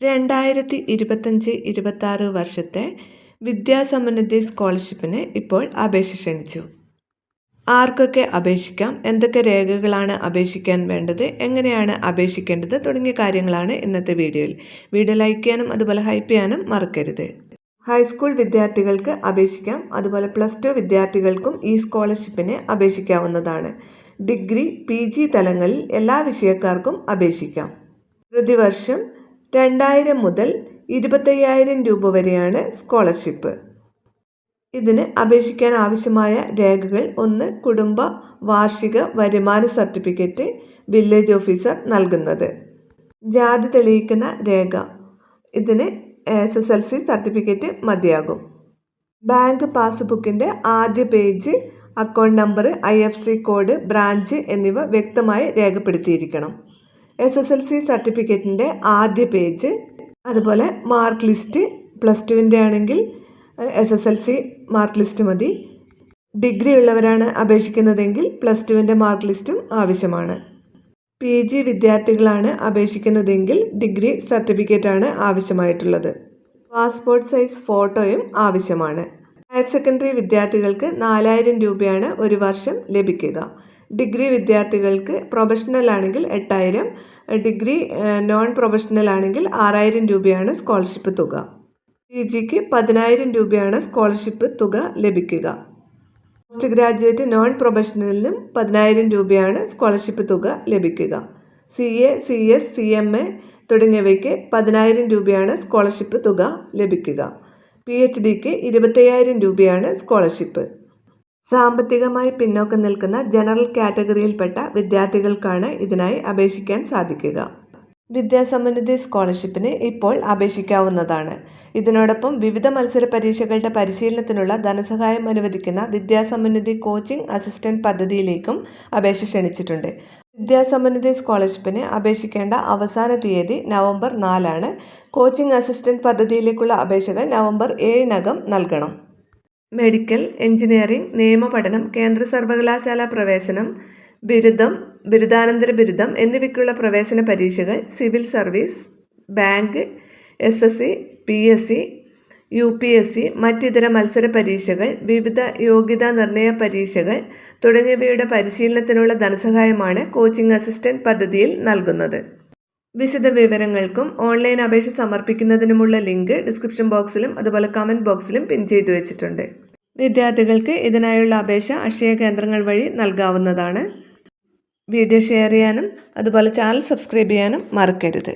രണ്ടായിരത്തി ഇരുപത്തഞ്ച് ഇരുപത്താറ് വർഷത്തെ വിദ്യാസമൃദ്ധി സ്കോളർഷിപ്പിന് ഇപ്പോൾ അപേക്ഷ ക്ഷണിച്ചു. ആർക്കൊക്കെ അപേക്ഷിക്കാം? എന്തൊക്കെ രേഖകളാണ് അപേക്ഷിക്കാൻ വേണ്ടത്? എങ്ങനെയാണ് അപേക്ഷിക്കേണ്ടത്? തുടങ്ങിയ കാര്യങ്ങളാണ് ഇന്നത്തെ വീഡിയോയിൽ. വീഡിയോ ലൈക്ക് ചെയ്യാനും അതുപോലെ ഹൈപ്പ് ചെയ്യാനും മറക്കരുത്. ഹൈസ്കൂൾ വിദ്യാർത്ഥികൾക്ക് അപേക്ഷിക്കാം. അതുപോലെ പ്ലസ് ടു വിദ്യാർത്ഥികൾക്കും ഈ സ്കോളർഷിപ്പിന് അപേക്ഷിക്കാവുന്നതാണ്. ഡിഗ്രി പി ജി തലങ്ങളിൽ എല്ലാ വിഷയക്കാർക്കും അപേക്ഷിക്കാം. പ്രതിവർഷം രണ്ടായിരം മുതൽ ഇരുപത്തയ്യായിരം രൂപ വരെയാണ് സ്കോളർഷിപ്പ്. ഇതിന് അപേക്ഷിക്കാൻ ആവശ്യമായ രേഖകൾ ഒന്ന് കുടുംബ വാർഷിക വരുമാന സർട്ടിഫിക്കറ്റ് വില്ലേജ് ഓഫീസർ നൽകുന്നത്. ജാതി തെളിയിക്കുന്ന രേഖ. ഇതിന് S S L C certificate മതിയാകും. ബാങ്ക് പാസ്ബുക്കിന്റെ ആദ്യ page account number I F C code branch എന്നിവ വ്യക്തമായി രേഖപ്പെടുത്തിയിരിക്കണം. എസ് എസ് എൽ സി സർട്ടിഫിക്കറ്റിന്റെ ആദ്യ പേജ് അതുപോലെ മാർക്ക് ലിസ്റ്റ് പ്ലസ് ടുവിന്റെ ആണെങ്കിൽ S S L C mark list മതി. ഡിഗ്രി ഉള്ളവരാണ് അപേക്ഷിക്കുന്നതെങ്കിൽ പ്ലസ് ടുവിന്റെ മാർക്ക് ലിസ്റ്റും ആവശ്യമാണ്. പി ജി വിദ്യാർത്ഥികളാണ് അപേക്ഷിക്കുന്നതെങ്കിൽ ഡിഗ്രി സർട്ടിഫിക്കറ്റാണ് ആവശ്യമായിട്ടുള്ളത്. പാസ്പോർട്ട് സൈസ് ഫോട്ടോയും ആവശ്യമാണ്. ഹയർ സെക്കൻഡറി വിദ്യാർത്ഥികൾക്ക് നാലായിരം രൂപയാണ് ഒരു വർഷം ലഭിക്കുക. ഡിഗ്രി വിദ്യാർത്ഥികൾക്ക് പ്രൊഫഷണൽ ആണെങ്കിൽ എട്ടായിരം ഡിഗ്രി നോൺ പ്രൊഫഷണൽ ആണെങ്കിൽ ആറായിരം രൂപയാണ് സ്കോളർഷിപ്പ് തുക. പി ജിക്ക് പതിനായിരം രൂപയാണ് സ്കോളർഷിപ്പ് തുക ലഭിക്കുക. പോസ്റ്റ് ഗ്രാജുവേറ്റ് നോൺ പ്രൊഫഷണലിനും പതിനായിരം രൂപയാണ് സ്കോളർഷിപ്പ് തുക ലഭിക്കുക. C A C S C M A തുടങ്ങിയവയ്ക്ക് പതിനായിരം രൂപയാണ് സ്കോളർഷിപ്പ് തുക ലഭിക്കുക. പി എച്ച് ഡിക്ക് ഇരുപത്തയ്യായിരം രൂപയാണ് സ്കോളർഷിപ്പ് സാമ്പത്തികമായി പിന്നോക്കം നിൽക്കുന്ന ജനറൽ കാറ്റഗറിയിൽപ്പെട്ട വിദ്യാർത്ഥികൾക്കാണ് ഇതിനായി അപേക്ഷിക്കാൻ സാധിക്കുക. വിദ്യാസമൃദ്ധി സ്കോളർഷിപ്പിന് ഇപ്പോൾ അപേക്ഷിക്കാവുന്നതാണ്. ഇതിനോടൊപ്പം വിവിധ മത്സര പരീക്ഷകളുടെ പരിശീലനത്തിനുള്ള ധനസഹായം അനുവദിക്കുന്ന വിദ്യാസമൃദ്ധി കോച്ചിംഗ് അസിസ്റ്റന്റ് പദ്ധതിയിലേക്കും അപേക്ഷ ക്ഷണിച്ചിട്ടുണ്ട്. വിദ്യാസമൃദ്ധി സ്കോളർഷിപ്പിന് അപേക്ഷിക്കേണ്ട അവസാന തീയതി നവംബർ നാലാണ്. കോച്ചിംഗ് അസിസ്റ്റന്റ് പദ്ധതിയിലേക്കുള്ള അപേക്ഷകൾ നവംബർ ഏഴിനകം നൽകണം. മെഡിക്കൽ എഞ്ചിനീയറിംഗ് നിയമപഠനം കേന്ദ്ര സർവകലാശാല പ്രവേശനം ബിരുദം ബിരുദാനന്തര ബിരുദം എന്നിവയ്ക്കുള്ള പ്രവേശന പരീക്ഷകൾ civil service bank S S C P S C U P S C മറ്റിതര മത്സര പരീക്ഷകൾ വിവിധ യോഗ്യതാ നിർണയ പരീക്ഷകൾ തുടങ്ങിയവയുടെ പരിശീലനത്തിനുള്ള ധനസഹായമാണ് കോച്ചിംഗ് അസിസ്റ്റന്റ് പദ്ധതിയിൽ നൽകുന്നത്. വിശദ വിവരങ്ങൾക്കും ഓൺലൈൻ അപേക്ഷ സമർപ്പിക്കുന്നതിനുമുള്ള ലിങ്ക് ഡിസ്ക്രിപ്ഷൻ ബോക്സിലും അതുപോലെ കമന്റ് ബോക്സിലും പിൻ ചെയ്തു വെച്ചിട്ടുണ്ട്. വിദ്യാർത്ഥികൾക്ക് ഇതിനായുള്ള അപേക്ഷ അക്ഷയ കേന്ദ്രങ്ങൾ വഴി നൽകാവുന്നതാണ്. വീഡിയോ ഷെയർ ചെയ്യാനും അതുപോലെ ചാനൽ സബ്സ്ക്രൈബ് ചെയ്യാനും മറക്കരുത്.